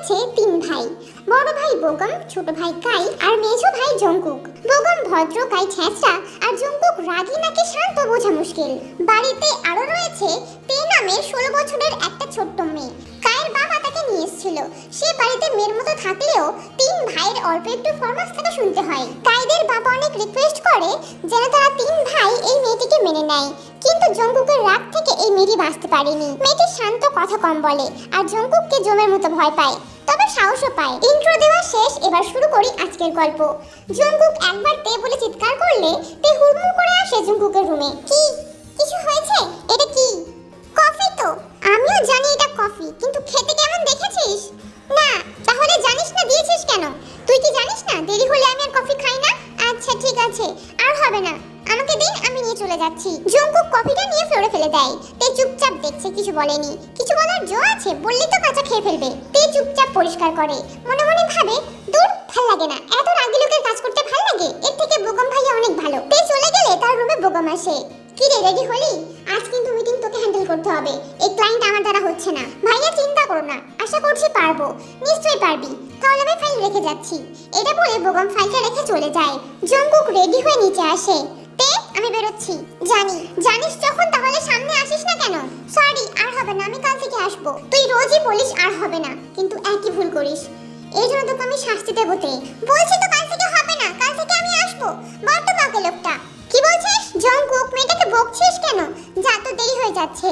রয়েছে তিন ভাই। বড় ভাই বোগম, ছোট ভাই কাই আর মেঝো ভাই জঙ্কুক। বোগম ভদ্র, কাই ছ্যাঁচড়া আর জঙ্কুক রাগী নাকি শান্ত, বোঝা মুশকিল। বাড়িতে আরও রয়েছে তে নামে ষোলো বছরের একটা ছোট্ট মেয়ে। কায়ের বাবা নিয়ে এসেছিল। সে বাড়িতে মেয়ের মতো থাকলেও তিন ভাইয়ের অল্প একটু ফরমাস থেকে শুনতে হয়। কাইদের বাবা অনেক রিকোয়েস্ট করে যেন তারা তিন ভাই এই মেয়েটিকে মেনে নেয়। কিন্তু জঙ্কুকের রাগ থেকে এই মেয়েটি বাঁচতে পারেনি। মেয়েটি শান্ত কথা কম বলে আর জঙ্কুককে জমের মতো ভয় পায়। তবে সাহসও পায়। ইন্ট্রো দেওয়া শেষ, এবার শুরু করি আজকের গল্প। জঙ্কুক একবার তে বলে চিৎকার করলে তে হুড়মুড় করে আসে জঙ্কুকের রুমে। কি? কিছু হয়েছে? এটা কি? কফি তো। আমিও জানি এটা কফি, কিন্তু খেতে কেমন দেখেছিস? না, তাহলে জানিস না, দিয়েছিস কেন? তুই কি জানিস না, দেরি হলে আমি আর কফি খাই না? আচ্ছা ঠিক আছে, আর হবে না। আমাকে দিন আমি নিয়ে চলে যাচ্ছি। জঙ্কুক কফিটা নিয়ে ফ্লোরে ফেলে দেয়। তে চুপচাপ দেখছে, কিছু বলেনি। কিছু বলার জো আছে বললি তো কাঁচা খেয়ে ফেলবে। তে চুপচাপ পরিষ্কার করে। মনে মনে ভাবে, দূর, ভালো লাগে না। এত রাগি লোকের কাজ করতে ভালো লাগে? এর থেকে বোগম ভাইয়া অনেক ভালো। তে চলে গেলে তার রুমে বোগম আসে। কি রে রেডি হলি? আজ কিন্তু মিটিং তোকে হ্যান্ডেল করতে হবে। এই ক্লায়েন্ট আমার দ্বারা হচ্ছে না। ভাইয়া চিন্তা করো না। আশা করছি পারব। নিশ্চয়ই পারবি। তাহলে আমি ফাইল রেখে যাচ্ছি। এটা বলে বোগম ফাইলটা রেখে চলে যায়। জঙ্কুক রেডি হয়ে নিচে আসে। তে, আমি বেরোচ্ছি। জানি। জানিস যখন, তাহলে সামনে আসিস না কেন? সরি আর হবে না। আমি কাল থেকে আসব। তুই রোজই বলিস আর হবে না। কিন্তু একই ভুল করিস। এই জন্য তোকে আমি শাস্তি দেবো তে। বলছি তো কাল থেকে হবে না। কাল থেকে আমি আসব। বাকে লোকটা। কি বলছিস? জঙ্কুক মেয়েটাকে বকছিস কেন? যা তো দেরি হয়ে যাচ্ছে।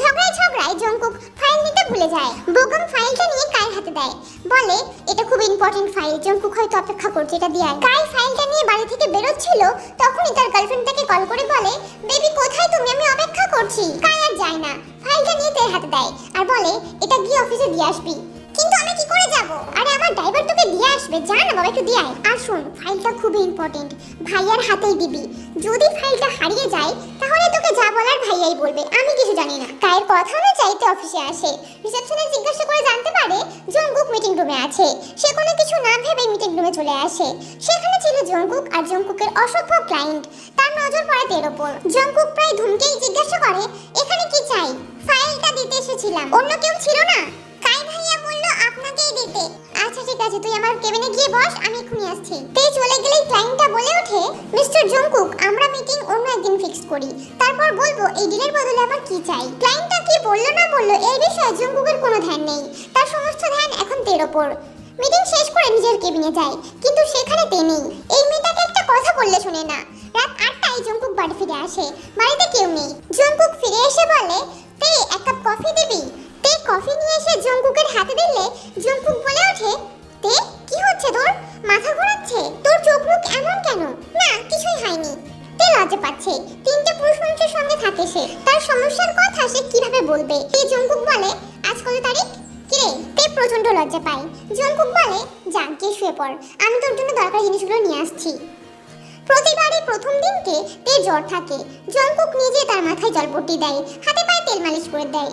ঝগড়ায় ঝগড়ায় জঙ্কুক ফাইল নিতে ভুলে যায়। বোগম ফাইলটা নিয়ে কায়ের হাতে দেয়? বলে, এটা খুব ইম্পর্টেন্ট ফাইল জঙ্কুক হয়তো অপেক্ষা করছে এটা দিয়ে। কাই ফাইলটা নিয়ে বাড়ি থেকে বেরোচ্ছিল, তখনই তার গার্লফ্রেন্ড তাকে কল করে বলে বেবি কোথায় তুমি? আমি অপেক্ষা করছি। কাই আর যায় না। ফাইলটা নিয়ে তের হাতে দেয়। আর বলে, এটা গিয়ে অফিসে দিয়ে আসবি। কিন্তু আমি কি করে যাব? আরে আমার ড্রাইভার তোকে দিয়ে আসবে, যা না বাবা, একটু দিয়ে আয়। আর শোন ফাইলটা খুবই ইম্পর্টেন্ট ভাইয়ার হাতেই দিবি। যদি ফাইলটা হারিয়ে যায়, তাহলে তোকে যা বলার ভাইয়াই বলবে, আমি কিছু জানি না। কায়ের কথা অনুযায়ীতে অফিসে আসে। রিসেপশনে জিজ্ঞাসা করে জানতে পারে, জঙ্কুক মিটিং রুমে আছে। সে কোনো কিছু না ভেবে মিটিং রুমে চলে আসে। সেখানে ছিল জঙ্কুক আর জঙ্কুকের অসভ্য ক্লায়েন্ট তার নজর পড়ে তের ওপর। জঙ্কুক প্রায় ধুমকেই জিজ্ঞাসা করে, এখানে কি চাই? ফাইলটা দিতে এসেছিলাম। অন্য কেউ ছিল না? কাই ভাইয়া আপনাকেই দিতে। আচ্ছা ঠিক আছে, তুই আমার কেবিনে গিয়ে বস, আমি এক্ষুনি আসছি। তে চলে গেলেই ক্লায়েন্টটা বলে ওঠে মিস্টার জঙ্কুক আমরা মিটিং অন্য একদিন ফিক্স করি। তারপর বলব, এই ডিলের বদলে আমার কি চাই? ক্লায়েন্টটা কি বলল না বলল এই বিষয়ে জঙ্কুকের কোনো ধ্যান নেই। তার সমস্ত ধ্যান এখন তের ওপর। মিটিং শেষ করে নিজের কেবিনে যায়, কিন্তু সেখানে তে নেই। এই মেয়েটাকে একটা কথা বললে শুনে না। রাত আটটায় জঙ্কুক বাড়ি ফিরে আসে। বাড়িতে কেউ নেই। জঙ্কুক ফিরে এসে বলে, তে, এক কাপ কফি দিবি? তে কফি নিয়ে এসে জঙ্কুকের হাতে দিলে জঙ্কুক বলে ওঠে, তে, কি হচ্ছে তোর? মাথা ঘোরাচ্ছে? তোর চোখ মুখ এমন কেন? না, কিছুই হয়নি। তে লজ্জা পাচ্ছে। তিনটে পুরুষ মানুষের সঙ্গে থাকে সে। তার সমস্যার কথা সে কীভাবে বলবে? তে জঙ্কুক বলে, আজ কত তারিখ? কিরে, তে প্রচণ্ড লজ্জা পায়। জঙ্কুক বলে যা গিয়ে শুয়ে পড়। আমি তোর জন্য দরকারি জিনিসগুলো নিয়ে আসছি। প্রতিবারই প্রথম দিনকে তে জ্বর থাকে। জঙ্কুক নিজে তার মাথায় জল জলপট্টি দেয়, হাতে পায়ে তেল মালিশ করে দেয়।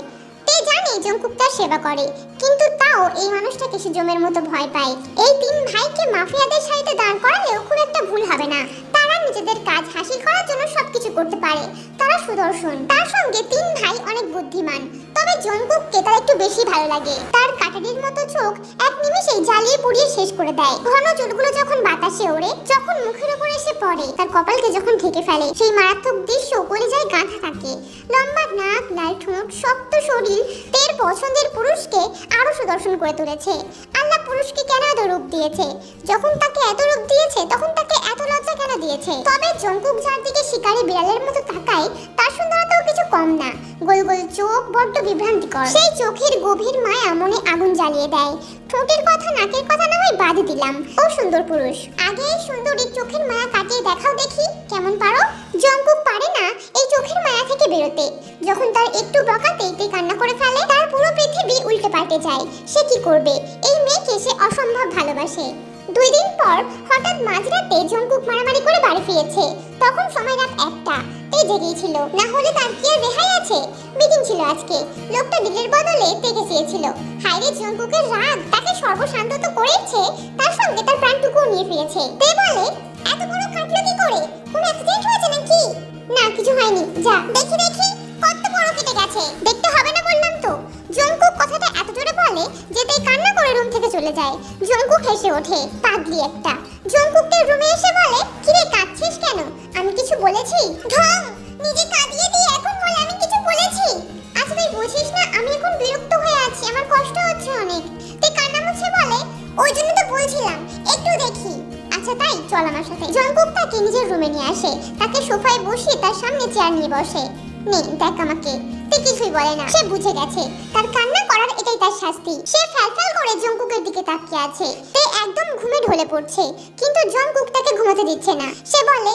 জানে জঙ্কুক তার সেবা করে, কিন্তু তাও এই মানুষটাকে সে জমের মতো ভয় পায়। এই তিন ভাইকে মাফিয়াদের সাথে দাঁড় করালেও খুব একটা ভুল হবে না। তারা নিজেদের কাজ হাসিল করার জন্য সবকিছু করতে পারে, তারা সুদর্শন। তার সঙ্গে তিন ভাই অনেক বুদ্ধিমান। তবে জঙ্কুককে তার একটু বেশি ভালো লাগে। তার কাটারির মতো চোখ এক নিমিষেই জ্বালিয়ে পুড়িয়ে শেষ করে দেয়। ঘন চুলগুলো যখন বাতাসে ওড়ে, যখন মুখের উপর এসে পড়ে, তার কপালকে যখন ঢেকে ফেলে, সেই মারাত্মক দৃশ্য কলিজায় গাঁথা থাকে। লম্বা নাক, লাল ঠোঁট, শক্ত শরীর, তের পছন্দের পুরুষকে আরও সুদর্শন করে তুলেছে। আল্লাহ পুরুষকে কেন এত রূপ দিয়েছে? যখন তাকে এত রূপ দিয়েছে, তখন তাকে এত লজ্জা কেন দিয়েছে? তবে জঙ্কুক যার দিকে শিকারী বিড়ালের মতো তাকায়, তার সুন্দরতাও কিছু কম না। গোল গোল চোখ, বড্ড বিভ্রান্তিকর। সেই চোখের গভীর মায়া মনে আগুন জ্বালিয়ে দেয়। ঠোঁটের কথা, নাকের কথা না হয় বাদ দিলাম। ও সুন্দর পুরুষ। আগে এই সুন্দরী চোখের মায়া কাটিয়ে দেখাও দেখি। কেমন পারো? জঙ্কুক পারে না এই চোখের মায়া থেকে বেরোতে। যখন তার একটু বকাতেই তে কান্না করে ফেলে, তার পুরো পৃথিবী উল্টে পাল্টে যায়। সে কি করবে? এই মেয়েকে সে অসম্ভব ভালোবাসে। দুই দিন পর হঠাৎ মাঝরাতে জঙ্কুক মারামারি করে ফিরেছে। তখন সময় রাত একটা। তে জেগেছিল না হলে তার কি আর রেহাই আছে? মিটিং ছিল আজকে। লোকটা ডিলের বদলে তেকে চেয়েছিল। হাইরে জঙ্কুকের রাগ, তাকে সর্বশান্ত তো করেছে তার সঙ্গে তার প্রাণটুকুও নিয়ে ফিরেছে। তে বলে, এত বড় কাটলো কি করে? কোনো অ্যাক্সিডেন্ট হয়েছে নাকি? না, কিছু হয়নি। যা, দেখি দেখি, কত বড় কেটে গেছে। দেখতে হবে না বললাম তো। জঙ্কুক কথাটা এত জোরে বলে যে তাই কান্না করে রুম থেকে চলে যায়। জঙ্কুক হেসে ওঠে, পাগলি একটা। জঙ্কুকের রুমে এসে বলে, কিরে, কাঁদছিস কেন? আমি কিছু বলেছি? ঢং নিজে কাঁদিয়ে দিয়ে এখন বলে, আমি কিছু বলেছি? আচ্ছা তুই বুঝিস না, আমি এখন বিরক্ত হয়ে আছি, আমার কষ্ট হচ্ছে অনেক। তুই কান্না মুছে বলে, ওই জন্য তো বলছিলাম, একটু দেখি। আচ্ছা তাই, চল আমার সাথে। জঙ্কুক তাকে নিজের রুমে নিয়ে আসে, তাকে সোফায় বসিয়ে তার সামনে চেয়ার নিয়ে বসে। নে, দেখ আমাকে। তুই কিছুই বলে না। সে বুঝে গেছে। তার কান্না করার এটাই তার শাস্তি। সে ফ্যালফ্যাল করে জঙ্কুকের দিকে তাকিয়ে আছে। তে একদম ঘুমে ঢলে পড়ছে। কিন্তু জঙ্কুক তাকে ঘুমাতে দিচ্ছে না। সে বলে,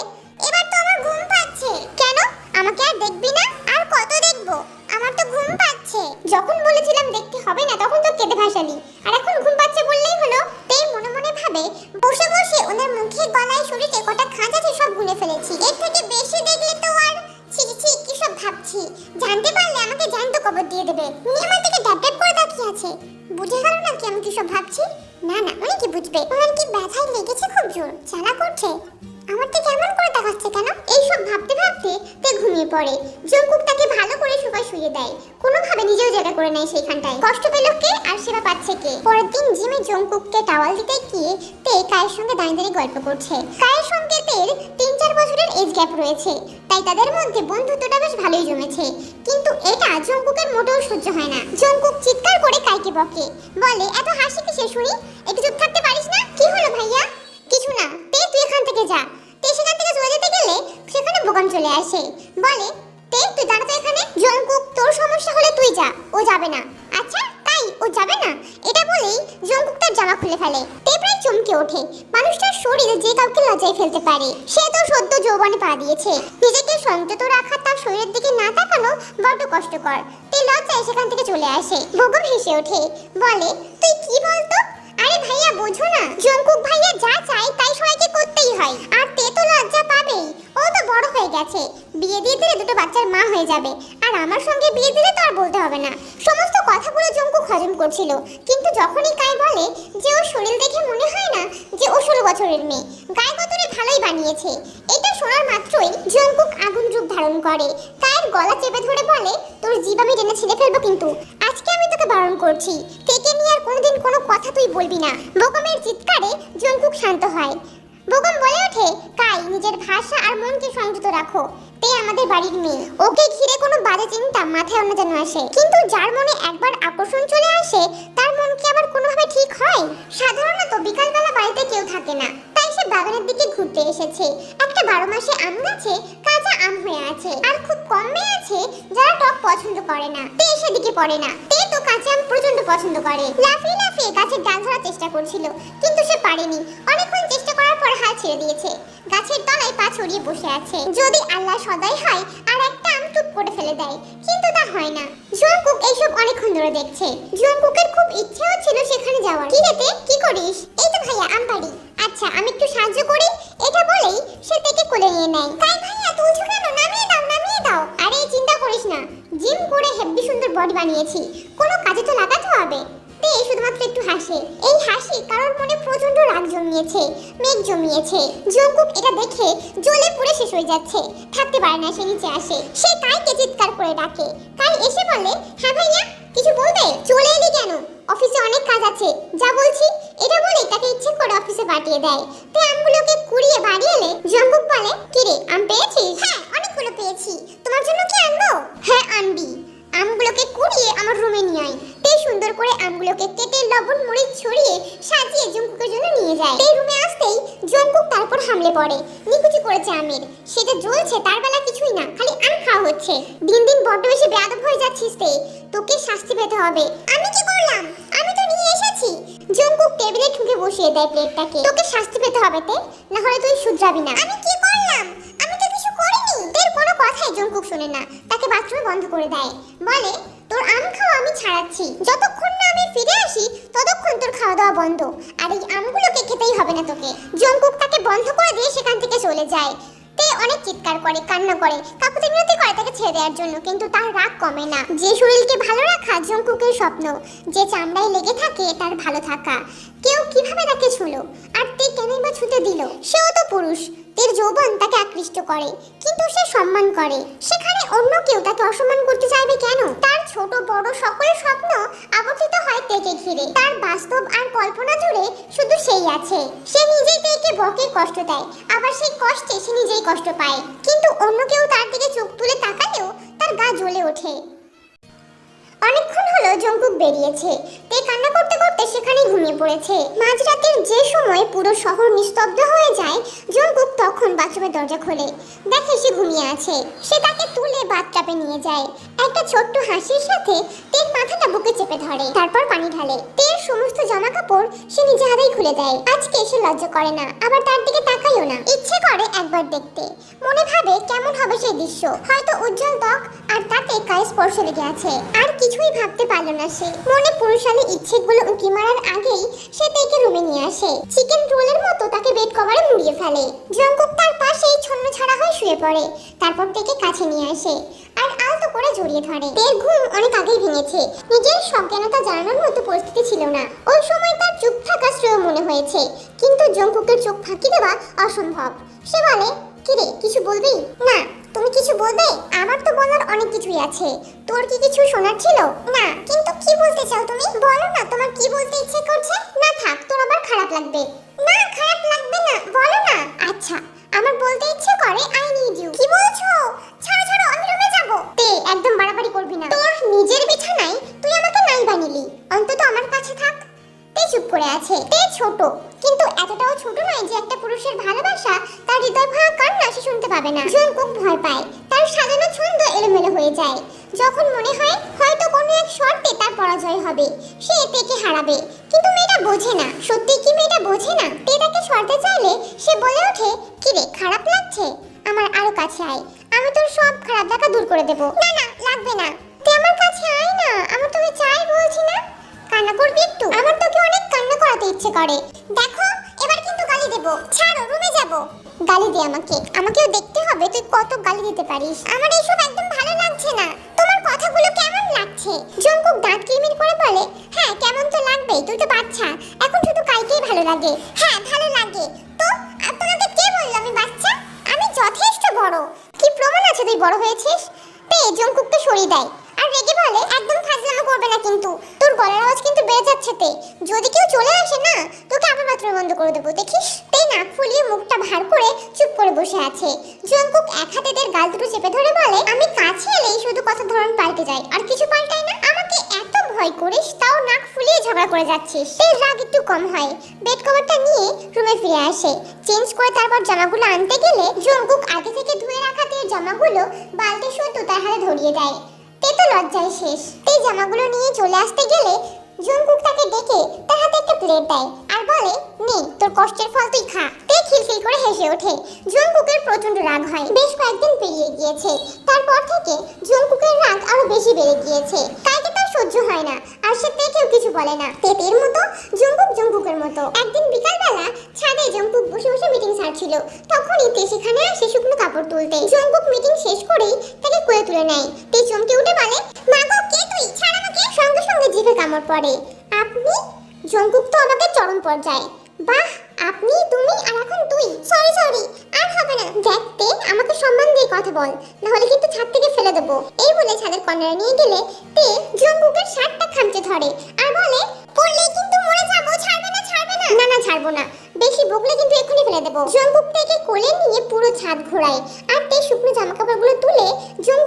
এবার তো আমার ঘুম পাচ্ছে। কেন? আমাকে আর দেখবি না? আর কত দেখব? আমার তো ঘুম পাচ্ছে। যখন বলেছিলাম দেখতে হবে না, তখন তো কেঁদে ভাসালি। আর এখন ঘুম পাচ্ছে বললেই হলো? তে, মনে মনে ভাবে, বসে বসে ওদের মুখে, গলায় শরীরে কটা খাঁজ আছে সব গুনে ফেলেছি। এর থেকে বেশি দেখলে তো আর ছি কি সব ভাবছি? জানতে পারলে আমাকে জ্যান্ত কবর দিয়ে দেবে। উনি আমার দিকে ড্যাব করে তাকিয়ে আছে। বুঝে গেল না কি আমি কি সব ভাবছি? না না, উনি কি বুঝবে? ওনার কি ব্যথায় লেগেছে খুব জোর? চালা করছে? আমার কেমন করে দেখাচ্ছে কেন? এইসব ভাবতে ভাবতে তে ঘুমিয়ে পড়ে। জঙ্কুক তাকে ভালো করে সোফায় শুয়ে দেয়। কোনোভাবে নিজেও জায়গা করে নেয় সেইখানটায়। কষ্ট পেল কে আর সেবা পাচ্ছে কে? পরের দিন জিমে জঙ্কুককে টাওয়াল দিতে গিয়ে তে কায়ের সঙ্গে দাঁড়িয়ে দাঁড়িয়ে গল্প করছে। কায়ের সঙ্গে তের তিন চার বছরের এজ গ্যাপ রয়েছে। তাই তাদের মধ্যে বন্ধুত্বটা বেশ ভালোই জমেছে। কিন্তু এটা জঙ্কুকের মোটেও সহ্য হয় না। জঙ্কুক চিৎকার করে কাইকে বকে। বলে, এত হাসি কিসে শুনি? একটু চুপ থাকতে পারিস না? কি হলো ভাইয়া? কিছু না। তে, তুই এখান থেকে যা। বোকাম চলে আসে। বলে তে তুই দাঁড়া তো এখানে, জঙ্কুক, তোর সমস্যা হলে তুই যা, ও যাবে না। আচ্ছা তাই, ও যাবে না? এটা বলেই জঙ্কুক তার জামা খুলে ফেলে। তে চমকে ওঠে। মানুষটার শরীরে যে কাউকে লজ্জায় ফেলতে পারে, সে তো সদ্য যৌবনে পা দিয়েছে। নিজেকে সংযত রাখা, তার শরীরের দিকে না তাকানো বড্ড কষ্টকর। তে লজ্জায় সেখান থেকে চলে আসে। ভোগম হেসে ওঠে। বলে, তুই কি বলতো? আরে ভাইয়া, বোঝো না। জঙ্কুক ভাইয়া যা চায় তাই সবাইকে করতেই হয়। আর তে তো লজ্জা পাবেই। ও তো বড় হয়ে গেছে। বিয়ে দিয়ে দিলে দুটো বাচ্চার মা হয়ে যাবে। আর আমার সঙ্গে বিয়ে দিলে তো আর বলতে হবে না। সমস্ত কথাগুলো জঙ্কুক হজম করছিল। কিন্তু যখনই কাই বলে যে ও শরীর দেখে মনে হয় না যে ও ষোলো বছরের মেয়ে, গায়ে কতরে ভালোই বানিয়েছে, এটা শোনার মাত্রই জঙ্কুক আগুন রূপ ধারণ করে। কায়ের গলা চেপে ধরে বলে, তোর জীব আমি টেনে ছিঁড়ে ফেলব কিন্তু। আজকে আমি তোকে বারণ করছি। থেকে নিয়ে আর কোনোদিন কোনো কথা তুই বলবি না। বোকমের চিৎকারে জঙ্কুক শান্ত হয়। বোকম বলে ওঠে কাই নিজের ভাষা আর মনকে সংযত রাখো। তে আমাদের বাড়ির মেয়ে। ওকে ঘিরে কোনো বাজে চিন্তা মাথায় অন্য যেন আসে। কিন্তু যার মনে একবার আকর্ষণ চলে আসে, তার মন কি আবার কোনোভাবে ঠিক হয়? সাধারণত বিকালবেলা বাড়িতে কেউ থাকে না। তাই সে বাগানের দিকে ঘুরতে এসেছে। একটা বারো মাসে আম গাছে কাঁচা আম হয়ে আছে। আর খুব কম মেয়ে আছে যারা টক পছন্দ করে না। তে সেদিকে পড়ে না। তে তো কাঁচা আম প্রচণ্ড পছন্দ করে। লাফিয়ে লাফিয়ে গাছের ডাল ধরার চেষ্টা করছিল, কিন্তু সে পারেনি। অনেকক্ষণ চেষ্টা করার পর হাল ছেড়ে দিয়েছে। গাছের তলায় পা ছড়িয়ে বসে আছে। যদি আল্লাহ সদাই হয়, আর একটা আম টুপ করে ফেলে দেয়, কিন্তু তা হয় না। জুয়ানকুক এইসব অনেকক্ষণ ধরে দেখছে। জুয়ানকুকের খুব ইচ্ছে হচ্ছিল সেখানে যাওয়ার। কি রেতে কি করিস? এই তো ভাইয়া আচ্ছা আমি একটু সাহায্য করি। এটা বলেই সে থেকে কোলে নিয়ে নেয়। তাই ভাইয়া তুলছো কেন? নামিয়ে দাও নামিয়ে দাও। আরে চিন্তা করিস না। জিম করে হেব্বি সুন্দর বডি বানিয়েছি। কোনো কাজে তো লাগাতে হবে। তে শুধুমাত্র একটু হাসে। এই হাসি কারোর মনে প্রচণ্ড রাগ জমিয়েছে মেঘ জমিয়েছে জঙ্কুক এটা দেখে জ্বলে পুড়ে শেষ হয়ে যাচ্ছে। থাকতে পারে না সে নিচে আসে। সে কাইকে চিৎকার করে ডাকে। কাই এসে বলে হ্যাঁ ভাইয়া কিছু বলবে? চলে এলি কেন? অফিসে অনেক কাজ আছে। যা বলছি এটা বলে তাকে ইচ্ছে করে অফিসে পাঠিয়ে দেয়। তে আমগুলোকে কুড়িয়ে বাড়ি এলে জঙ্কুক বলে, কিরে, আম পেয়েছিস? হ্যাঁ অনেকগুলো পেয়েছি। তোমার জন্য কি আনব? হ্যাঁ আনবি। আমগুলোকে কুড়িয়ে আমার রুমে নিয়ে আয়। তে সুন্দর করে আমগুলোকে কেটে লবণ মুড়ি ছড়িয়ে সাজিয়ে জঙ্কুকের জন্য নিয়ে যায়। তে রুমে আসতেই জঙ্কুক তারপর হামলে পড়ে। নিকুচি করেছে আমের। সেটা জ্বলছে, তার বেলা কিছুই না, খালি আম খাওয়া হচ্ছে। দিন দিন বড্ড বেশি বেয়াদব হয়ে যাচ্ছিস তে। তোকে শাস্তি পেতে হবে। আমি কি করলাম? জঙ্কুক টেবিলে ঠুকে বসিয়ে দেয় প্লেটটাকে। তোকে শাস্তি পেতে হবে তে। না হলে তুই শুধরাবি না। আমি কি করলাম? আমি তো কিছু করিনি। তের কোনো কথাই জঙ্কুক শুনে না। তাকে বাথরুমে বন্ধ করে দেয়। বলে তোর আম খাওয়া আমি ছাড়াচ্ছি। যতক্ষণ না আমি ফিরে আসি ততক্ষণ তোর খাওয়া দাওয়া বন্ধ। আর এই আমগুলোকে খেতেই হবে না তোকে। জঙ্কুক তাকে বন্ধ করে দিয়ে সেখান থেকে চলে যায়। তে অনেক চিৎকার করে, কান্না করে কাকুতি মিনতি করে তাকে ছেড়ে দেওয়ার জন্য, কিন্তু তার রাগ কমে না। যে শরীরকে ভালো রাখা জঙ্কুকের স্বপ্ন, যে চামড়ায় লেগে থাকে তার ভালো থাকা। কেউ কীভাবে তাকে ছুলো? আর তে কেনই বা ছুতে দিল? সেও তো পুরুষ। তের যৌবন তাকে আকৃষ্ট করে, কিন্তু সে সম্মান করে। সেখানে অন্য কেউ তাকে অসম্মান করতে চাইবে কেন? তার ছোট, বড় সকল স্বপ্ন আবর্তিত হয় তেকে ঘিরে। তার বাস্তব আর কল্পনা জুড়ে শুধু সেই আছে। সে নিজেই তেকে বকে কষ্ট দেয়, আবার সেই কষ্টে সে নিজেই কষ্ট পায়। কিন্তু অন্য কেউ তার দিকে চোখ তুলে তাকালেও তার গা জ্বলে ওঠে। অনেকক্ষণ জঙ্কুক বেরিয়েছে। তে কান্না করতে করতে সেখানে ঘুমিয়ে পড়েছে। মাঝরাতের যে সময় পুরো শহর নিস্তব্ধ হয়ে যায় জঙ্কুক তখন বাথরুমের দরজা খোলে। দেখে সে ঘুমিয়ে আছে। সে তাকে তুলে বাথটাবে নিয়ে যায়। একটা ছোট্ট হাসির সাথে তের মাথাটা বুকে চেপে ধরে। তারপর পানি ঢালে। তের সমস্ত জামা কাপড় সে নিজে হাতেই খুলে দেয়। আজকে সে লজ্জা করে না। আবার তার দিকে তাকাইও না। ইচ্ছে করে একবার দেখতে। মনে ভাবে কেমন হবে সেই দৃশ্য। হয়তো উজ্জ্বল ত্বক আর তাতে গায়ে স্পর্শ লেগে আছে। আর কিছুই ভাবতে পারল না সে। মনে পুরুষালী ইচ্ছেগুলো উঁকি মারার আগেই সে তাকে রুমে নিয়ে আসে। চিকেন রোলের মতো তাকে বেড কভারে মুড়িয়ে ফেলে। জঙ্কুক তার পাশেই ছন্ন ছাড়া হয়ে শুয়ে পড়ে। তারপর থেকে কাছে নিয়ে আসে আর আলতো করে জড়িয়ে ধরে। তের ঘুম অনেক আগেই ভেঙেছে। নিজের সজ্ঞানতা জানানোর মতো পরিস্থিতি ছিল না। ওই সময় তার চুপ থাকা শ্রেয় মনে হয়েছে। কিন্তু জঙ্কুকের চোখ ফাঁকি দেওয়া অসম্ভব। সে বলে কিরে কিছু বলবি? না, তুমি কিছু বলবে? আমার তো বলার অনেক কিছুই আছে। তোর কি কিছু শোনার ছিল? না, কিন্তু কি বলতে চাও তুমি? বলো না, তোমার কি বলতে ইচ্ছে করছে? না থাক, তোর আবার খারাপ লাগবে। না, খারাপ লাগবে না, বলো না। আচ্ছা আমার বলতে ইচ্ছে করে আই নিড ইউ কি বলছো? ছাড়ো ছাড়ো, আমি রুমে যাব। তে, একদম বাড়াবাড়ি করবি না। তোর নিজের বিছানায় তুই আমাকে নাই বানিলি। অন্তত আমার কাছে থাক। তে চুপ করে আছে। তে ছোট। কিন্তু এতটাও ছোট নয় যে একটা পুরুষের ভালোবাসা তার হৃদয় ভাঙা কান্না সে শুনতে পাবে না। জঙ্কুক ভয় পায়। তার সাজানো ছন্দ এলোমেলো হয়ে যায়। যখন মনে হয়, হয়তো কোনো এক শর্তে তার পরাজয় হবে, সে তেকে হারাবে। কিন্তু মেয়েটা বোঝে না। সত্যি কি মেয়েটা বোঝে না? তে তাকে সরতে চাইলে সে বলে ওঠে, কি রে, খারাপ লাগছে? আমার আরও কাছে আয়। আমি তোর সব খারাপ দেখা দূর করে দেব। না না, লাগবে না। তে আমার কাছে আয় না। আমার তোকে চাই বলছি না? কান্না ইচ্ছে করে। দেখো, এবার কিন্তু গালি দেব। ছাড়ো, রুমে যাব। গালি দে আমাকে। আমাকেও দেখতে হবে, তুই কত গালি দিতে পারিস। আমার এইসব একদম ভালো লাগছে না। তোমার কথাগুলো কেমন লাগছে? জঙ্কুক দাঁত কিরমির করে বলে হ্যাঁ কেমন তো লাগবেই, তুই তো বাচ্চা। এখন শুধু কাইকেই ভালো লাগে। হ্যাঁ ভালো লাগে। তো তোমাকে কে বলল আমি বাচ্চা? আমি যথেষ্ট বড়। কি প্রমাণ আছে তুই বড় হয়েছিস? তে জঙ্কুককে সরিয়ে দেয়। রেগে বলে, একদম ফাজলামো করবে না কিন্তু। তোর গলার আওয়াজ কিন্তু বেড়ে যাচ্ছে তে। যদি কেউ চলে আসে না, তোকে আবার বাথরুম বন্ধ করে দেবো, দেখিস? তে নাক ফুলিয়ে মুখটা ভার করে চুপ করে বসে আছে। জঙ্কুক এক হাতে তের গাল দুটো চেপে ধরে বলে, আমি কাছে এলেই শুধু কথা ধরন পাল্টে যায়, আর কিছু পাল্টায় না। আমাকে এত ভয় করিস, তাও নাক ফুলিয়ে ঝগড়া করে যাচ্ছিস। তের রাগ একটু কম হয়। বেড কভারটা নিয়ে রুমে ফিরে আসে। চেঞ্জ করে তারপর জামাগুলো আনতে গেলে জঙ্কুক আগে থেকে ধুয়ে রাখা তের জামাগুলো বালতি শুদ্ধ তার হাতে ধরিয়ে দেয়। তে লজ্জায় শেষ। এই জামাগুলো নিয়ে চলে আসতে গেলে জুনকুক তাকে ডেকে তার হাতে একটা প্লেট দেয়। আর বলে, নে, তোর কষ্টের ফল তুই খা। তে খিলখিল করে হেসে ওঠে। জঙ্কুকের প্রচণ্ড রাগ হয়। বেশ কয়েকদিন পেরিয়ে গিয়েছে। তারপর থেকে জঙ্কুকের রাগ আরও বেশি বেড়ে গিয়েছে। কাইকে তার সহ্য হয় না, আর সে তেকেও কিছু বলে না। তেতের মতো জঙ্কুক জঙ্কুকের মতো। একদিন বিকালবেলা ছাদে জঙ্কুক বসে বসে মিটিং সারছিল। তখনই তে সেখানে আসে শুকনো কাপড় তুলতে। জঙ্কুক মিটিং শেষ করেই তাকে কোলে তুলে নেয়। তে চমকে উঠে বলে, মা কে তুই? ছাড় আমাকে সঙ্গে সঙ্গে জিভে কামড় পড়ে। আপনি? জঙ্কুক তো আমাকে চরম পর্যায়ে। বাহ, আপনি, তুমি আর এখন তুই সরি সরি আর হবে না। দেখতে আমাকে সম্মান দিয়ে কথা বল। না হলে কিন্তু ছাদ থেকে ফেলে দেবো। এই বলে ছাদের কর্নারে নিয়ে গেলে তে জঙ্কুকের শার্টটা খামচে ধরে। আর বলে, পড়লেই কিন্তু মরে যাব। ছাড়বে না ছাড়বে না। না না, ছাড়বো না। বেশি বকলে কিন্তু এক্ষুনি ফেলে দেবো। জঙ্কুক থেকে কোলে নিয়ে পুরো ছাদ ঘোরায়। আর তে শুকনো জামা কাপড়গুলো তুলে ভর্তি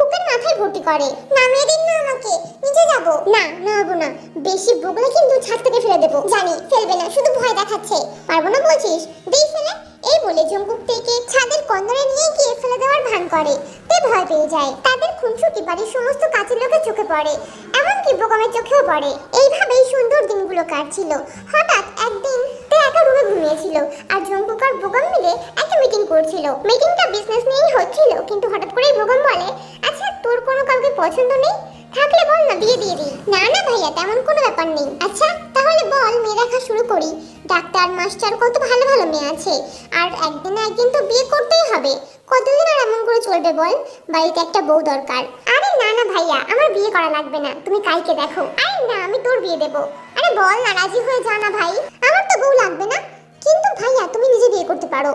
করে। নামিয়ে দিন না আমাকে নিচে যাব। না না নামাবো না। বেশি বকলে কিন্তু ছাদ থেকে ফেলে দেবো। জানি, ফেলবে না, শুধু ভয় দেখাচ্ছে। পারব না বলছিস? দেই ফেলে। এই বলে জঙ্কুক থেকে ছাদের কন্দরে নিয়ে গিয়ে ফেলে দেওয়ার ভান করে। তে ভয় পেয়ে যায়। তাদের খুনসুটি বাড়ির সমস্ত কাজের লোকের চোখে পড়ে। এমনকি বোকামের চোখেও পড়ে। এইভাবেই সুন্দর দিনগুলো কাটছিল। হঠাৎ একদিন তে একা রুমে ঘুমিয়েছিল আর জঙ্কুক আর বোকাম মিলে একটা মিটিং করছিল। মিটিংটা বিজনেস নিয়েই হচ্ছিল, কিন্তু হঠাৎ করেই বোকাম বলে আচ্ছা তোর কোনো কাউকে পছন্দ নেই? থাকলে বল না বিয়ে দিয়ে দিই। না না ভাইয়া, তেমন কোনো ব্যাপার নেই। আচ্ছা তাহলে বল মেয়ে দেখা শুরু করি। ডাক্তার, মাস্টার, কত ভালো ভালো মেয়ে আছে। আর একদিন না একদিন তো বিয়ে করতেই হবে। কতদিন আর এমন করে চলবে বল? বাড়িতে একটা বউ দরকার। আরে না না ভাইয়া, আমার বিয়ে করা লাগবে না। তুমি কাইকে দেখো। আরে না, আমি তোর বিয়ে দেবো। আরে বল না, রাজি হয়ে যা না ভাই। আমার তো বউ লাগবে না। কিন্তু ভাইয়া, তুমি নিজে বিয়ে করতে পারো।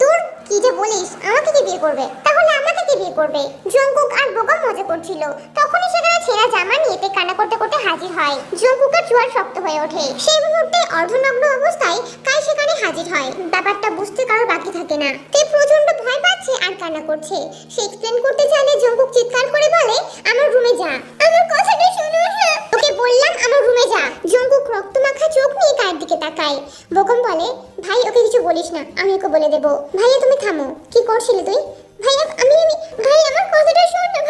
দূর, কি যে বলিস, আমাকে কি বিয়ে করবে তাহলে আমাকে কি বিয়ে করবে। জঙ্কুক আর বোকাম মজা করছিল। তখনই সেখানে ছেঁড়া জামা নিয়ে তে কান্না করতে করতে হাজির হয়। জঙ্কুকের চুয়ার শক্ত হয়ে ওঠে। সেই মুহূর্তে অর্ধনগ্ন অবস্থায় কাই সেখানে হাজির হয়। ব্যাপারটা বুঝতে কারোর বাকি থাকে না। তে প্রচণ্ড ভয় পাচ্ছে আর কান্না করছে। সে এক্সপ্লেন করতে চাইলে জঙ্কুক চিৎকার করে বলে, আমার রুমে যা। আমার কথাটা শোনো না ওকে বললাম, আমার রুমে যা। জঙ্কুক রক্তমাখা চোখ নিয়ে কায়ের দিকে তাকায়। বোকম বলে, ভাই, ওকে কিছু বলিস না। আমি ওকে বলে দেবো। ভাইয়া, তুমি থামো। কি করছিলি তুই? ভাইয়া, আমি আমি ভাই আমার কথাটা শোন না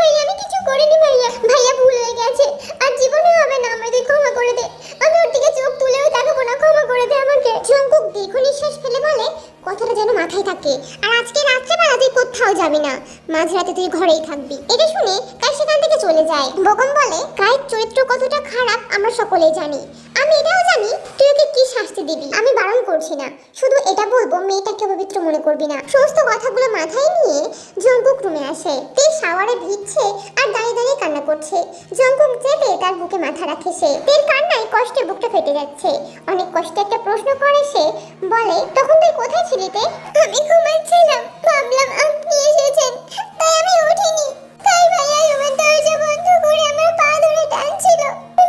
কিছু করিনি, ভাইয়া। ভাইয়া ভুল গেছে। আর জীবনে হবে না আমাদের ক্ষমা করে দে। আমি চোখ তুলেও তাকাবো না, ক্ষমা করে দে আমাকে। জঙ্কুক দীর্ঘ নিঃশ্বাস ফেলে বলে কথাটা যেন মাথায় থাকে। আর আজকে রাত্রেবেলা তুই কোথাও যাবি না। মাঝরাতে তুই ঘরেই থাকবি। এটা শুনে কাই সেখান থেকে চলে যায়। বগম বলে কায়ের চরিত্র কতটা খারাপ আমরা সকলেই জানি। আমি এটাও জানি, তুই ওকে কি শাস্তি দিবি? আমি বারণ করছি না। শুধু এটা বলব, মেয়েটাকে পবিত্র মনে করবি না। সমস্ত কথাগুলো মাথায় নিয়ে জঙ্কুক রুমে আসে। তে শাওয়ারে ভিজছে আর দাঁড়িয়ে দাঁড়িয়ে কান্না করছে। জঙ্কুক যেতে তার বুকে মাথা রাখে সে। তের কান্নায় কষ্টে বুকটা ফেটে যাচ্ছে। অনেক কষ্টে একটা প্রশ্ন করে সে। বলে, তখন তুই কোথায় ছিলি? তে আমি ঘুমাচ্ছিলাম, ভাবলাম আপনি এসেছেন, তাই আমি উঠিনি। তাই ভাইয়া রুমের দরজা বন্ধ করে আমার পা ধরে টানছিল,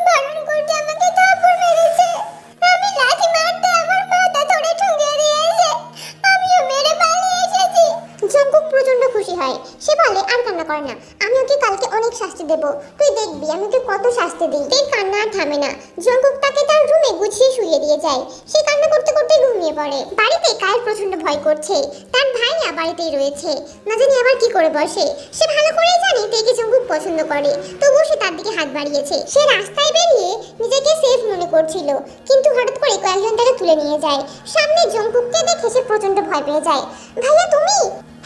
বারণ করতে আমাকে থাপড় মেরেছে। আমি লাথি মারতে আমার মাথা ধরে ঠুকে দিয়েছে, আমিও মেরে পালিয়ে এসেছি। জঙ্কুক প্রচণ্ড খুশি হয়। সে বলে, আর কান্না করে না, আমি ওকে কালকে অনেক শাস্তি দেব। তুই দেখবি, আমি ওকে কত শাস্তি দিই। এই কান্না আর থামে না। জঙ্কুক তাকে তার রুমে গুছিয়ে শুয়ে দিয়ে যায়। সে কান্না করতে করতে ঘুমিয়ে পড়ে। বাড়িতে কায়ের প্রচণ্ড ভয় করছে। তার ভাইয়া বাড়িতেই রয়েছে। না জানি আবার কি করে বসে। সে ভালো করেই জানে তেকে জঙ্কুক পছন্দ করে। তবুও সে তার দিকে হাত বাড়িয়েছে। সে রাস্তায় বেরিয়ে নিজেকে সেফ মনে করছিল। কিন্তু হঠাৎ করে কয়েকজন তাকে তুলে নিয়ে যায়। সামনে জঙ্কুককে দেখে সে প্রচণ্ড ভয় পেয়ে যায়। ভাইয়া, তুমি?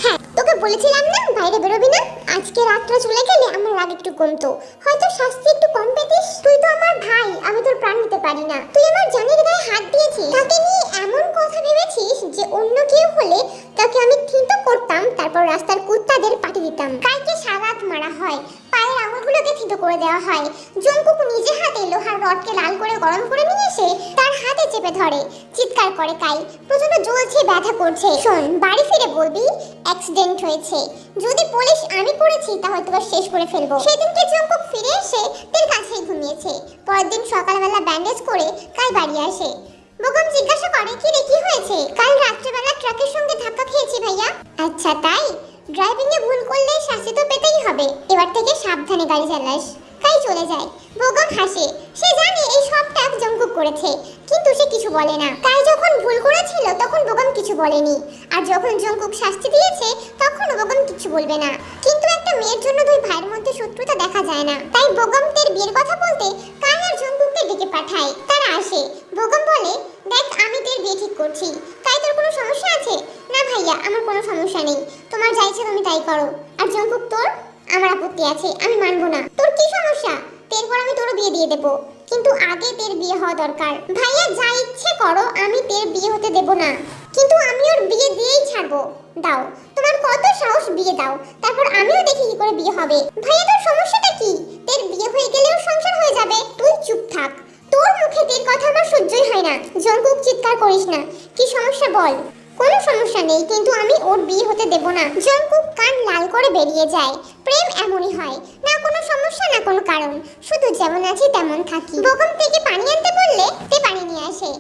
হ্যাঁ বলেছিলাম না? বাইরে বেরোবি না? আজকে রাতটা চলে গেলে আমার রাগ একটু কমতো। হয়তো শাস্তি একটু কম পেতিস। তুই তো আমার ভাই, আমি তোর প্রাণ নিতে পারি না। তুই আমার জানের গায়ে হাত দিয়েছিস। তাকে নিয়ে এমন কথা ভেবেছিস যে অন্য কেউ হলে তাকে আমি থিতো করতাম, তারপর রাস্তার কুত্তাদের পাঠি দিতাম। কাইকে সারাত মারা হয়, পায়ের আঙুলগুলোকে থিতো করে দেওয়া হয়। জঙ্কুক নিজে হাতে লোহার রডকে লাল করে গরম করে নিয়ে এসে তার হাতে চেপে ধরে। চিৎকার করে কাই প্রচণ্ড জ্বলছে, ব্যথা করছে। শোন, বাড়ি ফিরে বলবি অ্যাক্সিডেন্ট হয়েছে। যদি পুলিশ আমি করেছি তা হয়তো শেষ করে ফেলব। সেদিনকে জঙ্কুক ফিরে এসে তের কাছেই ঘুমিয়েছে। পরের দিন সকালবেলা ব্যান্ডেজ করে কাই বাড়ি আসে। বোকম জিজ্ঞাসা করে কি রে কি হয়েছে? কাল রাত্রেবেলা ট্রাকের সঙ্গে আচ্ছা তাই? ড্রাইভিং এ ভুল করলে শাস্তি তো পেতেই হবে। এবার থেকে সাবধানে গাড়ি চালাস। তাই চলে যায়। বোগম হাসে। সে জানে এই সবটা জঙ্কুক করেছে। কিন্তু সে কিছু বলে না। কাই যখন ভুল করেছিল, তখন বোগম কিছু বলেনি। আর যখন জঙ্কুক শাস্তি দিয়েছে, তখন বোগম কিছু বলবে না। কিন্তু একটা মেয়ের জন্য দুই ভাইয়ের মধ্যে শত্রুতা দেখা যায় না। তাই বোগম তের বিয়ের কথা বলতে কাই আর জঙ্কুককে ডেকে পাঠায়। তারা আসে। বোগম বলে, দেখ, আমি তোর বিয়ে ঠিক করছি। তাই তোর কোনো সমস্যা আছে? না ভাইয়া, আমার কোনো সমস্যা নেই। তোমার যা ইচ্ছে তুমি তাই করো। আর জঙ্কুক তোর আমার আপত্তি আছে, আমি মানবো না। তোর কি সমস্যা? এরপর আমি তোর বিয়ে দিয়ে দেব। কিন্তু আগে তের বিয়ে হওয়া দরকার। ভাইয়া, যা ইচ্ছে করো, আমি তের বিয়ে হতে দেব না। কিন্তু আমি ওর বিয়ে দিয়েই ছাড়বো। দাও, তোমার কত সাহস, বিয়ে দাও। তারপর আমিও দেখি কি করে বিয়ে হবে। ভাইয়া, তোর সমস্যাটা কি? তের বিয়ে হয়ে গেলেও সংসার হয়ে যাবে। তুই চুপ থাক। তোর মুখে তের কথা আমার সহ্যই হয় না। জঙ্কুক চিৎকার করিস না। কি সমস্যা বল। কোনো সমস্যা নেই, কিন্তু আমি ওর বিয়ে হতে দেব না। জঙ্কুক কান লাল করে বেরিয়ে যায়। প্রেম এমনই হয়, না কোনো সমস্যা, না কোনো কারণ। শুধু যেমন আছি তেমন থাকি। বকম থেকে পানি আনতে বললে তে পানি নিয়ে আসে।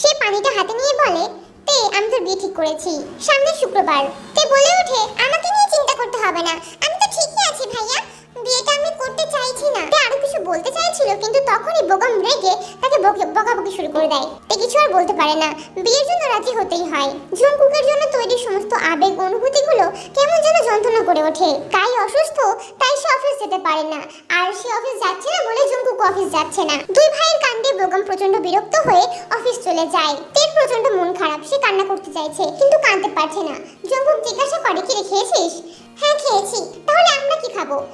সে পানিটা হাতে নিয়ে বলে, তে, আমি তোর বিয়ে ঠিক করেছি। সামনে শুক্রবার। তে বলে ওঠে, আমাকে নিয়ে চিন্তা করতে হবে না। আমি তো ঠিকই আছি ভাইয়া। বিয়েটা আমি করতে চাইছি না। তে আরও কিছু বলতে চাইছিল, কিন্তু তখনই বোগাম রেগে তাকে বকে- বকাবকি শুরু করে দেয়। তে কিছু আর বলতে পারে না। বিয়ের জন্য রাজি হতেই হয়। জঙ্কুকের জন্য তৈরি সমস্ত আবেগ অনুভূতিগুলো কেমন যেন যন্ত্রণা করে ওঠে। কাই অসুস্থ, তাই সে অফিস যেতে পারে না। আর সে অফিস যাচ্ছে না বলে জঙ্কুক অফিস যাচ্ছে না। দুই ভাইয়ের কাণ্ডে বেগম প্রচণ্ড বিরক্ত হয়ে অফিস চলে যায়। তের প্রচণ্ড মন খারাপ, সে কান্না করতে চাইছে, কিন্তু কাঁদতে পারছে না। জঙ্কুক জিজ্ঞাসা করে, কি রেখেছিস হ্যাঁ খেয়েছি। তাহলে আমরা কি খাব?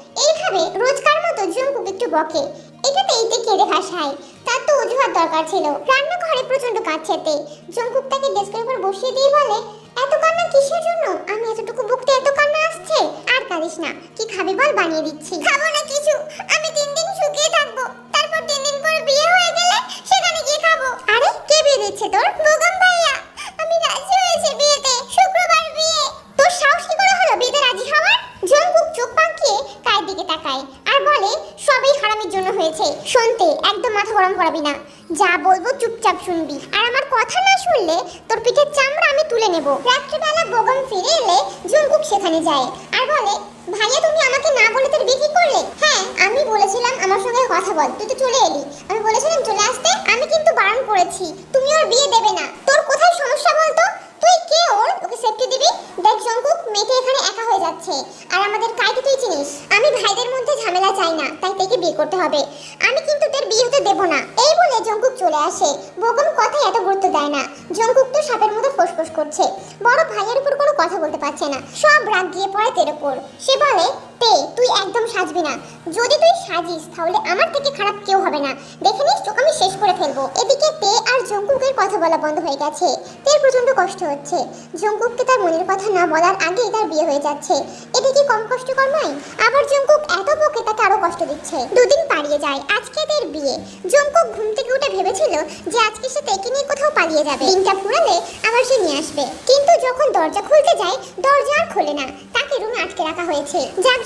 এইভাবে রোজকার মতো জঙ্কুক একটু বকে। এটাতে এইতে কেঁদে ভাসায় তার তো অজুহাত দরকার ছিল। রান্নাঘরে প্রচণ্ড কাঁদছে তে জঙ্কুক তাকে ডেস্কের উপর বসিয়ে দিয়ে বলে, এত কান্না কিসের জন্য? আমি এতটুকু বুকতে এত কান্না আসছে? আর কাঁদিস না, কি খাবি বল, বানিয়ে দিচ্ছি। খাব না কিছু, আমি তিন দিন শুকিয়ে থাকব। তারপর তিন দিন পর বিয়ে হয়ে গেলে সেখানে গিয়ে খাব। আরে, কে বিয়ে দিচ্ছে তোর? বেগম ভাইয়া, আমি রাজি হয়েছে বিয়েতে শুক্রবার বিয়ে তোর সাহস কি করে হলো বিয়েতে রাজি হওয়ার জঙ্কুক চোখ পাকিয়ে কায়ের দিকে তাকায় আর বলে, সবই হারামির জন্য হয়েছে। শুনতে একদম মাথা গরম করাবি না। যা বলব চুপচাপ শুনবি। আর আমার কথা না শুনলে তোর পিঠের চামড়া আমি তুলে নেব। রাত্রিবেলা বগম ফিরে এলে জঙ্কুক সেখানে যায়। আর বলে, ভাইয়া, তুমি আমাকে না বলে তোর কি করলে? হ্যাঁ আমি বলেছিলাম আমার সঙ্গে কথা বল। তুই তো চলে এলি। আমি বলেছিলাম চলে আসতে। আমি কিন্তু বারণ করেছি। তুমি ওর বিয়ে দেবে না। তোর কোথায় সমস্যা বলতো তুই কে ওর ওকে সেফটি দিবি দেখ জঙ্কুক মেয়েটা এখানে একা হয়ে যাচ্ছে আর আমাদের কাইকে তুই চিনিস আমি ভাইদের মধ্যে ঝামেলা চাই না তাই তাকে বিয়ে করতে হবে। আমি কিন্তু তোর বিয়ে হতে দেব না। এই বলে জঙ্কুক চলে আসে। বগম কথায় এত গুরুত্ব দেয় না। জঙ্কুক তো সাপের মতো ফোসফোস করছে। বড় ভাইয়ের উপর কোনো কথা বলতে পারছে না। সব রাগ গিয়ে পড়ে তের উপর সে বলে তে তুই একদম সাজবি না। যদি তুই সাজিস, তাহলে আমার থেকে খারাপ কেউ হবে না। দেখে নিস, তোকে আমি শেষ করে ফেলব। এদিকে তে আর জঙ্কুকের কথা বলা বন্ধ হয়ে গেছে। তের প্রচণ্ড কষ্ট হচ্ছে। জঙ্কুককে তার মনের কথা না বলার আগেই তার বিয়ে হয়ে যাচ্ছে। এটা কি কম কষ্টকর নয় আবার জঙ্কুক এত বকে তাকে আরও কষ্ট দিচ্ছে। দুদিন পালিয়ে যায়, আজকে তের বিয়ে। জঙ্কুক ঘুম থেকে উঠে ভেবেছিল যে আজকে সে তেকে নিয়ে কোথাও পালিয়ে যাবে। দিনটা ফুরালে আবার সে নিয়ে আসবে। কিন্তু যখন দরজা খুলতে যায়, দরজা আর খোলে না। তাকে রুমে আটকে রাখা হয়েছে।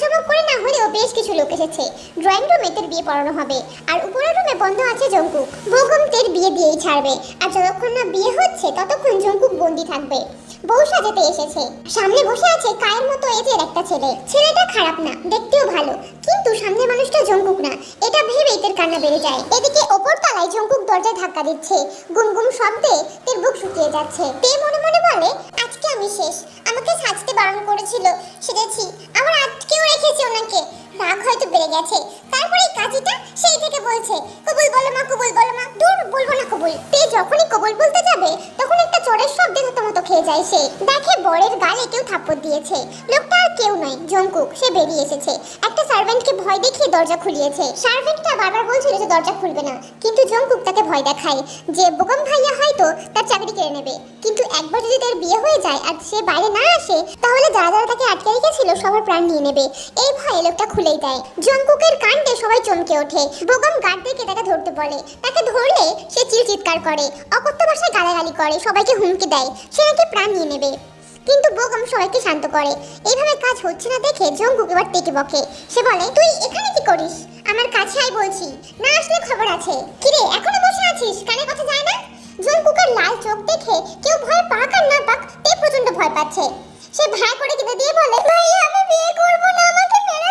জাকজমক করে না হলেও বেশ কিছু লোক এসেছে। ড্রয়িং রুমে তের বিয়ে পড়ানো হবে। আর উপরের রুমে বন্ধ আছে জঙ্কুক বগম তের বিয়ে দিয়েই ছাড়বে। আর যতক্ষণ না বিয়ে হচ্ছে, ততক্ষণ জঙ্কুক বন্দি থাকবে। বউ সাজাতে এসেছে। সামনে বসে আছে কায়ের মতো এজের একটা ছেলে। ছেলেটা খারাপ না, দেখতেও ভালো। কিন্তু সামনে মানুষটা জঙ্কুক না। এটা ভেবেই তের কান্না বেড়ে যায়। এদিকে ওপর তলায় জঙ্কুক দরজায় ধাক্কা দিচ্ছে। গুমগুম শব্দে তের বুক শুকিয়ে যাচ্ছে। তে মনে মনে বলে, আজকে আমি শেষ। আমাকে সাজতে বারণ করেছিল, সেজেছি। আমার আটকেও রেখেছে ওনাকে। রাগ হয়তো বেড়ে গেছে। তারপরে কাজীটা সেই থেকে বলছে, কবুল বলো মা, কবুল বলো মা দূর বলব না কবুল। তে যখনই কবুল বলতে যাবে, তখন একটা চোরের শব্দে মতো খেয়ে যায় সে। দেখে বরের গালে কেউ থাপ্পড় দিয়েছে। লোকটা আর কেউ নয় জঙ্কুক সে বেরিয়ে এসেছে। একটা সার্ভেন্টকে ভয় দেখিয়ে দরজা খুলিয়েছে। সার্ভেন্টটা বারবার বলছিল যে দরজা খুলবে না, কিন্তু জঙ্কুক তাকে ভয় দেখায়। যে বোগম ভাইয়া হয়তো তার চাকরি কেড়ে নেবে। কিন্তু একবার যদি তার বিয়ে হয়ে যায় আর সে বাইরে না আসে, তাহলে যারা যারা তাকে আটকে রেখেছিল সবার প্রাণ নিয়ে নেবে। এই ভয়ে লোকটা খুলেই দেয়। জঙ্কুকের কাণ্ডে সবাই চমকে ওঠে। বোগম গার্ড দেখে তাকে ধরতে বলে। তাকে ধরলে সে চিৎকার করে, অকথ্য ভাষায় গালাগালি করে, সবাইকে হুমকি দেয়। সে নাকি প্রাণ নিয়ে নেবে। কিন্তু বোগম সবাইকে শান্ত করে। এইভাবে কাজ হচ্ছে না দেখে জঙ্কুক এবার টেকে বকে। সে বলে, তুই এখানে কি করিস? আমার কাছে আই বলছি। না আসলে খবর আছে। কিরে, এখনও বসে আছিস? কানে কথা যায় না? জঙ্কুকের লাল চোখ দেখে কেউ ভয় পাক আর না পাক, তে প্রচণ্ড ভয় পাচ্ছে। সে ভাই করে কেঁদে দিয়ে বলে ভাই আমি বিয়ে করব না, আমাকে মেরে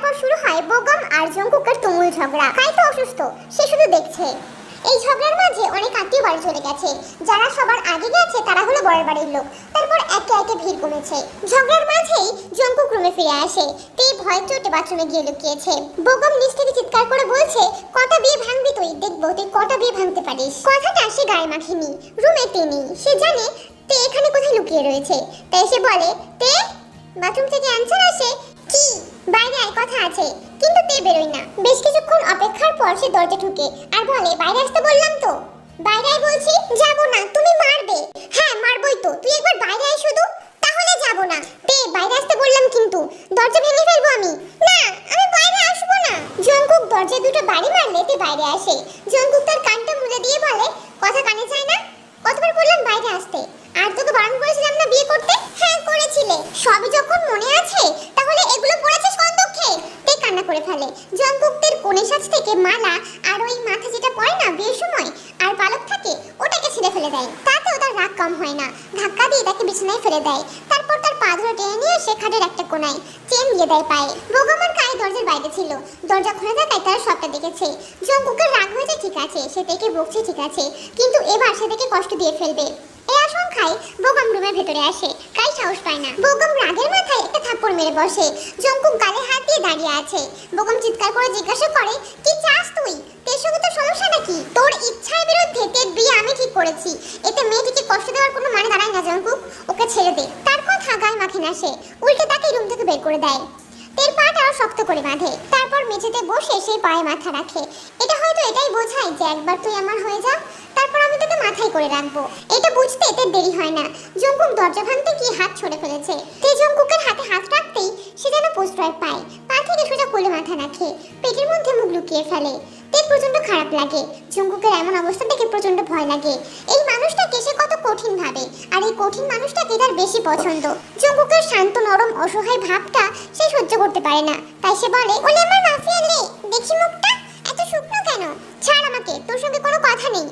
তারপর শুরু হয় বোগাম আর জঙ্কুকের তুমুল ঝগড়া। কাই তো অসুস্থ, সে শুধু দেখছে। এই ঝগড়ার মাঝে অনেক আত্মীয় বাড়ি চলে গেছে। যারা সবার আগে গেছে তারা হলো বরের বাড়ির লোক। তারপর একে একে ভিড় কমেছে। ঝগড়ার মাঝেই জঙ্কুক রুমে ফিরে আসে। তে ভয় চোটে বাথরুমে গিয়ে লুকিয়েছে। বোগম নিচ থেকে চিৎকার করে বলছে, কটা বিয়ে ভাঙবি তুই? দেখব তুই কটা বিয়ে ভাঙতে পারিস। কথাটা সে গায়ে মাখেনি। রুমে তে নেই সে জানে তে এখানে কোথায় লুকিয়ে রয়েছে। তাই সে বলে, তে? বাথরুম থেকে অ্যান্সার আসে কি? বাইরে আয় কথা আছে। কিন্তু তে বেরোয় না। বেশ কিছুক্ষণ অপেক্ষার পর সে দরজা ঢুকে আর বলে, বাইরে আসতে বললাম তো? বাইরে আয় বলছি, যাব না। তুমি মারবে। হ্যাঁ মারবই তো। তুই একবার বাইরে আয় শুধু। তাহলে যাব না। তে, বাইরে আসতে বললাম কিন্তু। দরজা ভেঙে ফেলব আমি? না, আমি বাইরে আসব না। জঙ্কুক দরজায় দুটো বাড়ি মারলে তে বাইরে আসে। জঙ্কুক তার কানটা মুলে দিয়ে বলে, কথা কানে যায় না? কতবার বললাম বাইরে আসতে? আর তোকে বারণ করেছিলাম না বিয়ে করতে হ্যাঁ করেছিলে সবই যখন মনে আছে তাহলে এগুলো পড়েছিস কোন দুঃখে তে কান্না করে ফেলে জঙ্কুকদের কোণে সাজ থেকে মালা আর ওই মাথা যেটা পড়ে না বিয়ের সময় আর পালক থাকে ওটাকে ছিঁড়ে ফেলে দেয় তাতেও তার রাগ কম হয় না ধাক্কা দিয়ে তাকে ফেলে দেয়। তারপর তার পা ধরে টেনে নিয়ে সে খাটের একটা কোনায় চেন দিয়ে দেয় পায়ে। বোগাম আর কাই দরজার বাইরে ছিল। দরজা খুলে থাকায় তারা সবটা দেখেছে। জঙ্কুকের রাগ হয়েছে, ঠিক আছে। সে থেকে বকছে, ঠিক আছে। কিন্তু এবার সে থেকে কষ্ট দিয়ে ফেলবে। এই আশঙ্কায় বোগাম রুমের ভেতরে আসে। কাই সাহস পায় না। বোগাম রাগের মাথায় একটা থাপ্পড় মেরে বসে। জঙ্কুক গালে হাত দিয়ে দাঁড়িয়ে আছে। বোগাম চিৎকার করে জিজ্ঞাসা করে, কি চাস তুই? তোর সঙ্গে তো সমস্যা নাকি? তোর ইচ্ছার বিরুদ্ধে বিয়ে আমি ঠিক করেছি। এতে মেয়েটিকে কষ্ট দেওয়ার কোনো মানে দাঁড়ায় না জঙ্কুক ছেড়ে দে। তার কথা গায়ে মাখে না সে। উল্টে তাকে রুম থেকে বের করে দেয়। তের পাটা শক্ত করে বাঁধে। তারপর মেঝেতে বসে সেই পায়ে মাথা রাখে। এটা হয়তো এটাই বোঝায় যে একবার তুই আমার হয়ে যা, তারপর আমি তোকে মাথায় করে রাখব। এটা বুঝতে এতে দেরি হয় না। জঙ্কুক দরজা ভাঙতে গিয়ে হাত ছড়ে ফেলেছে। তে জঙ্কুকের হাতে হাত রাখতেই সে যেন প্রশ্রয় পায়। পা থেকে সোজা কোলে মাথা রাখে। পেটের মধ্যে মুখ লুকিয়ে ফেলে। তে প্রচণ্ড খারাপ লাগে। জঙ্গুকের এমন অবস্থা দেখে প্রচণ্ড ভয় লাগে। এই মানুষটাকে সে কত কঠিন ভাবে, আর এই কঠিন মানুষটাকে তার বেশি পছন্দ। জঙ্গুকের শান্ত, নরম, অসহায় ভাবটা সে সহ্য করতে পারে না। তাই সে বলে, ওলে আমার মাফিয়া লে, দেখি মুখটা, এত শুকনো কেন? ছাড় আমাকে, তোর সঙ্গে কোনো কথা নেই।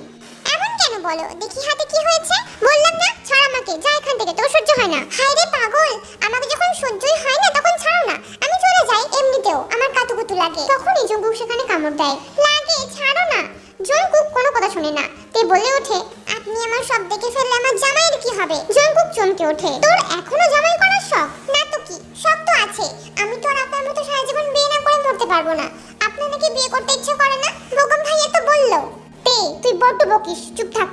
এমন কেন বলো? দেখি হাতে কি হয়েছে। বললাম না, ছাড় আমাকে, যা এখান থেকে, তোর সহ্য হয় না। হায় রে পাগল, আমাকে যখন সহ্যই হয় না, তখন ছাড়ো না। আমি চলে যাই এমনিতেও, আমার কাতুকুতু লাগে। তখনই জঙ্কুক সেখানে কামড় দেয়। লাগে, ছাড়ো না। জঙ্কুক কোনো কথা শুনে না। তে বলে ওঠে, আপনি আমার সব দেখে ফেললে আমার জামাইয়ের কি হবে? জঙ্কুক চমকে ওঠে, তোর এখনও জামাই করার শখ? না তো কি? শখ তো আছে। আমি তো আর আপনার মতো সারা জীবন বিয়ে না করে মরতে পারব না। আপনার নাকি বিয়ে করতে ইচ্ছে করে না? বোগম ভাইয়া তো বলল তে তুই বড্ড বকিস, চুপ থাক।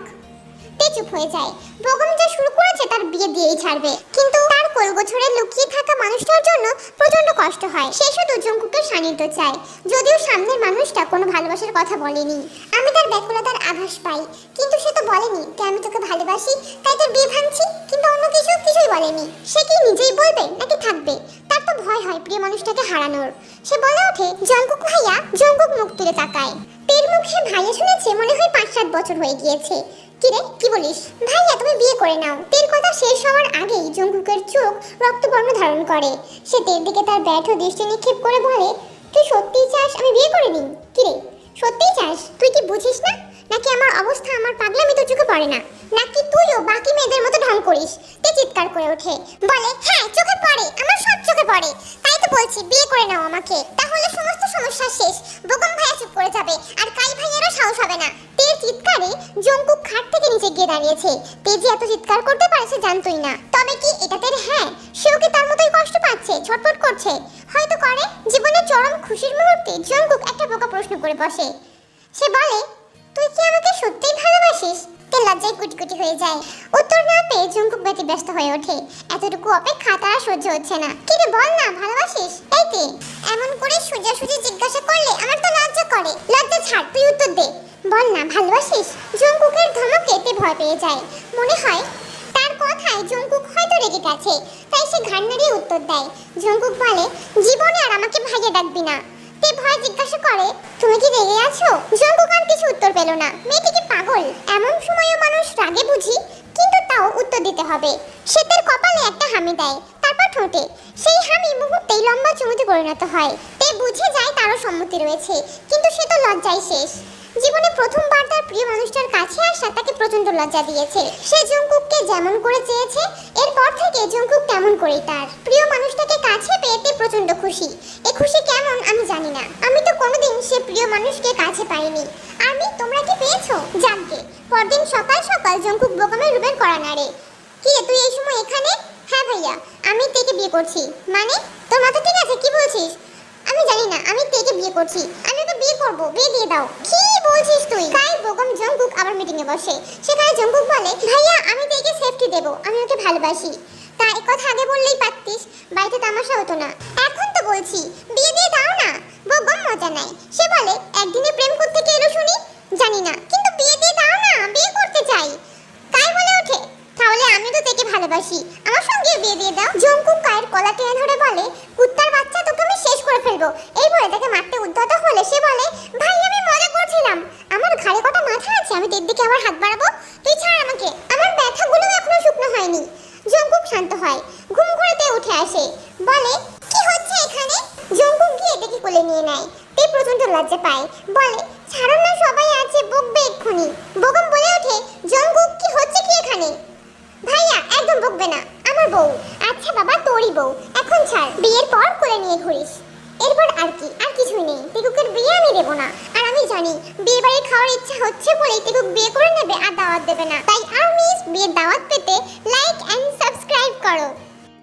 তে চুপ হয়ে যায়। বোগম যা শুরু করেছে তার বিয়ে দিয়েই ছাড়বে। কিন্তু তার কোলগোছরে লুকিয়ে থাকা মানুষটার জন্য প্রচণ্ড কষ্ট হয়। সে শুধু জঙ্কুকের সান্নিধ্য চায়। যদিও সামনের মানুষটা কোনো ভালোবাসার কথা বলেনি। আমি তার ব্যাকুলতার আভাস পাই। কিন্তু সে তো বলেনি যে আমি তোকে ভালোবাসি। তাই তোর বিয়ে ভাঙছি? কিন্তু অন্য কিছু? কিছুই বলেনি। সে কি নিজেই বলবে নাকি থাকবে? তার তো ভয় হয় প্রিয় মানুষটাকে হারানোর। সে বলে ওঠে, জঙ্কুক ভাইয়া, জঙ্কুক মুখ তুলে তাকায়। তের মুখে ভাইয়া শুনেছে মনে হয় পাঁচ সাত বছর হয়ে গিয়েছে। কিরে কি বলিস? ভাইয়া, তুমি বিয়ে করে নাও। তের কথা শেষ হওয়ার আগেই জঙ্কুকের চোখ রক্তবর্ণ ধারণ করে। সে তের দিকে তার ব্যর্থ দৃষ্টি নিক্ষেপ করে বলে, তুই সত্যিই চাস আমি বিয়ে করে নিই কিরে সত্যিই চাস? তুই কি বুঝিস না? নাকি আমার অবস্থা আমার পাগলামি তোর চোখে পড়ে না? নাকি তুইও বাকি মেয়েদের মতো ঢং করিস? তে চিৎকার করে ওঠে। বলে হ্যাঁ চোখে পড়ে, আমার সব চোখে পড়ে। তাই তো বলছি, বিয়ে করে নাও আমাকে। তাহলে সমস্ত সমস্যা শেষ। বোকম ভাইয়া চুপ করে যাবে, আর কাই ভাইয়েরও সাহস হবে না। তের চিৎকারে জঙ্কুক খাট থেকে নিচে গিয়ে দাঁড়িয়েছে। তে যে এত চিৎকার করতে পারে সে জানতোই না। তবে কি এটা তের হ্যাঁ? সেও কি তার মতোই কষ্ট পাচ্ছে, ছটফট করছে? হয়তো করে। জীবনের চরম খুশির মুহূর্তে জঙ্কুক একটা বোকা প্রশ্ন করে বসে। সে বলে তুই কি আমাকে সত্যিই ভালোবাসিস? তে লজ্জায় কুটকুটি হয়ে যায়। উত্তর না পেয়ে ব্যতি ব্যস্ত হয়ে ওঠে। এতটুকু অপেক্ষা তার সহ্য হচ্ছে না। কি রে, বল না, ভালোবাসিস? এই তে এমন করে সোজাসুজি জিজ্ঞাসা করলে আমার তো লজ্জা করে। লজ্জা ছাড়, তুই উত্তর দে। বল না, ভালোবাসিস? জঙ্কুকের ধমকে তে ভয় পেয়ে যায়। মনে হয় তার কথায় জঙ্কুক হয়তো রেগে গেছে। তাই সে ঘাড় উত্তর দেয়। জঙ্কুক বলে, জীবনে আর আমাকে ভাইয়া ডাকবি না। তে ভয় জিজ্ঞাসা করে, তুমি কি রেগে আছো? জঙ্কুক কিছু উত্তর পেল না। মেয়েটি পাগল। এমন সময়ও মানুষ রাগে বুঝি, কিন্তু তাও উত্তর দিতে হবে। সে তার কপালে একটা হামি দেয়, তারপর ঠোঁটে। সেই হামি মুহূর্তেই লম্বা চুমুতে পরিণত হয়। তে বুঝে যায় তারও সম্মতি রয়েছে, কিন্তু সে তো লজ্জায় শেষ। জীবনে প্রথমবার তার প্রিয় মানুষটার কাছে আসা তাকে প্রচণ্ড লজ্জা দিয়েছে। সে জঙ্কুককে যেমন করে চেয়েছে, এরপর থেকে জঙ্কুক তেমন করেই তার। প্রিয় মানুষটাকে কাছে পেতে প্রচণ্ড খুশি। এ খুশি কেমন আমি জানি না। আমি তো কোনোদিন সে প্রিয় মানুষকে কাছে পাইনি। আমি তোমরা কি পেয়েছ? জানকে। পরদিন সকাল সকাল জঙ্কুক বোকামের রুমের করা নাড়ে। কি তুই এই সময় এখানে? হ্যাঁ ভাইয়া, আমি তেকে বিয়ে করছি। মানে? তোর মাথা ঠিক আছে? কি বলছিস? আমি জানি না, আমি তেকে বিয়ে করছি। আমি ওকে বিয়ে করব, বিয়ে দিয়ে দাও। কি বলছিস তুই? কাই বোগম জঙ্কুক আবার মিটিং এ বসে। সেখানে জঙ্কুক বলে, ভাইয়া, আমি তেকে সেফটি দেব, আমি ওকে ভালোবাসি। তা এই কথা আগে বললেই পারতিস, বাড়িতে তামাশা হতো না। এখন তো বলছি, বিয়ে দিয়ে দাও না। বোগম মজা নাই সে বলে, একদিনে প্রেম করতে কে এলো শুনি? জানি না, কিন্তু বিয়ে দিয়ে দাও না, বিয়ে করতে চাই। তাই বলে ওঠে, তাহলে আমি তো তেকে ভালোবাসি। আমার সঙ্গে বিয়ে দিয়ে দাও। জঙ্কুক কায়ের কলা টেনে ধরে বলে কুত্তার বাচ্চা তোকে আমি ফেলব এই বলে তাকে মারতে উদ্যত হলে সে বলে, ভাই, আমি মজা করছিলাম। আমার ঘাড়ে কটা মাথা আছে, আমি তোর দিকে আবার হাত বাড়াবো? তুই ছাড় আমাকে। আমার ব্যথাগুলো এখনও শুকনো হয়নি। জঙ্কুক শান্ত হয়। ঘুম ঘুরেতে উঠে আসে। বলে, কি হচ্ছে এখানে? জঙ্কুক গিয়ে দেখি কোলে নিয়ে নেয়। তে প্রচণ্ড লজ্জা পায়। বলে